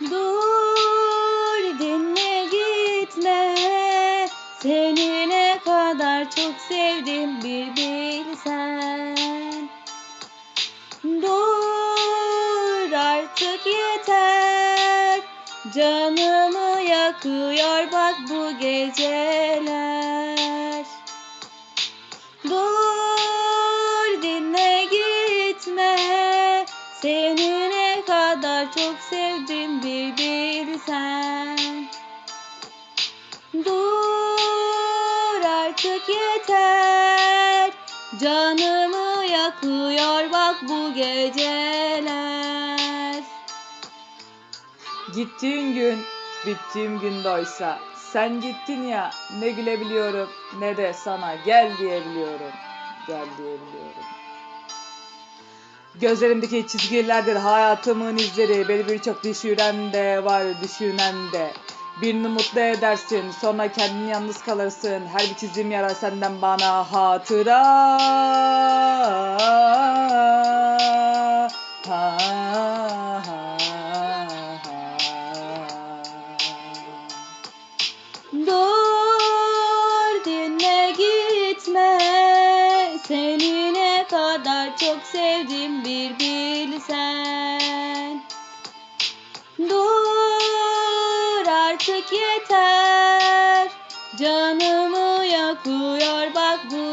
Dur dinle gitme. Seni ne kadar çok sevdim bir bilsen. Dur artık yeter. Canımı yakıyor bak bu geceler. Kadar çok sevdim bir bilsen. Dur artık yeter. Canımı yakıyor bak bu geceler. Gittiğin gün, bittiğim gün de oysa. Sen gittin ya, ne gülebiliyorum ne de sana gel diyebiliyorum. Gel diyebiliyorum. Gözlerimdeki çizgilerdir hayatımın izleri. Beni birçok düşüren de var, düşünen de. Birini mutlu edersin, sonra kendin yalnız kalırsın. Her bir çizim yara senden bana hatıra. Ha, ha. Dur dinle gitme Seni ne kadar çok sevdim bir bilsen. Dur artık yeter. Canımı yakıyor bak bu